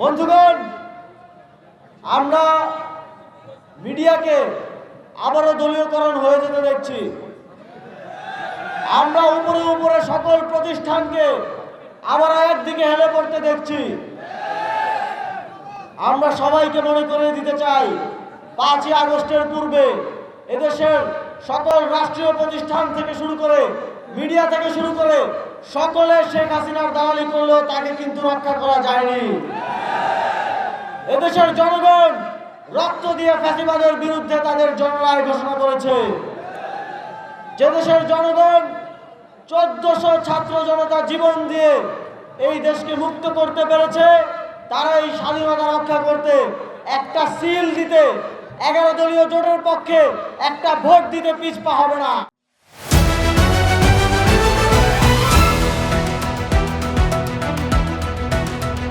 বন্ধুগণ, আমরা মিডিয়াকে আবারও দলীয়করণ হয়ে যেতে দেখছি। আমরা উপরে উপরে সকল প্রতিষ্ঠানকে আবার একদিকে হেলে পড়তে দেখছি। আমরা সবাইকে মনে করে দিতে চাই, পাঁচই আগস্টের পূর্বে এদেশের সকল রাষ্ট্রীয় প্রতিষ্ঠান থেকে শুরু করে, মিডিয়া থেকে শুরু করে সকলে শেখ হাসিনার দালালি করলেও তাকে কিন্তু রক্ষা করা যায়নি। এদেশের জনগণ রক্ত দিয়ে ফ্যাসিবাদের বিরুদ্ধে তাদের জনরায় ঘোষণা করেছে। যে দেশের জনগণ চোদ্দশো ছাত্র জনতা জীবন দিয়ে এই দেশকে মুক্ত করতে পেরেছে তারা এই স্বাধীনতা রক্ষা করতে একটা সিল দিতে, এগারো দলীয় জোটের পক্ষে একটা ভোট দিতে পিছপা হবে না।